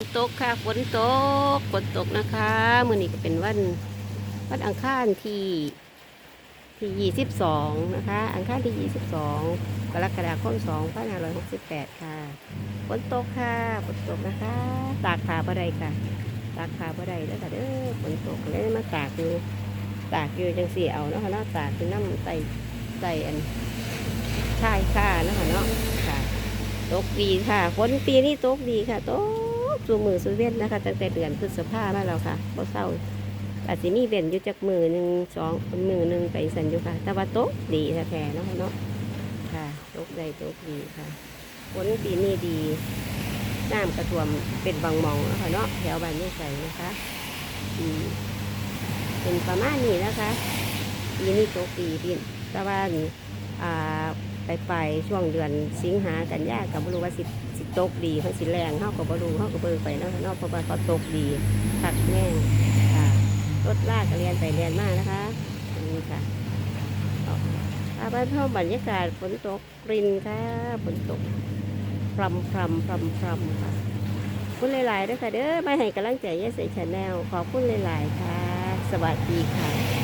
ฝนตกค่ะฝนตกฝนตกนะคะมื่อนี้ก็เป็นวันวันอังคารที่ที่ยี่สิบสองนะคะ อังคารที่ยี่สิบสองกรกฎาคมสองพันห้าร้อยหกสิบแปดค่ะฝนตกค่ะฝนตกนะคะ ตากขาบ่ไดค่ะ ตากขาบ่ไดแล้วค่ะเด้อฝนตกเลยมาตากอยู่ตากอยู่จังสี่เอาเนาะค่ะเนาะตากคือน้ำใส่ใส่อันชายค่าเนาะค่ะเนาะค่ะตกดีค่ะฝนปีนี้ตกดีค่ะตก สูมือสูเว้นนะคะตั้งแต่เดือนพฤษภามาแล้วค่ะบ่เศร้าอาจสิมีเว้นอยู่จากมือหนึ่งสองมือหนึ่งไปสันอยู่ค่ะ แต่ว่าตกดีแท้ๆเนาะเนาะค่ะโตกได้ตกดีค่ะฝนปีนี้ดีน้ำกระท่วมเป็นบางมองนะคะเนาะแถวบ้านนี้ใส่นะคะอืมเป็นประมาณนี้นะคะปีนี้โตกดีพี่แต่ว่าอ่าไปไปช่วงเดือนสิงหากันยากับบรูว่าสิสิ ตกดีเขาสิแรงเขากับรูเขากับเบิกไปนะนาะเพราะว่าเขาตกดีตักแน่งค่ะรถลากเรียนไปเรียนมากนะคะอันนี้ค่ะอาบ้านเท่าบรรยากาศฝนตกรินค่ะฝนตกพรำพรำพรำพรำค่ะคุณหลายๆด้วยค่ะเด้อมาให้กำลังใจยายใส่ชาแนลขอบคุณหลายๆค่ะ สวัสดีค่ะ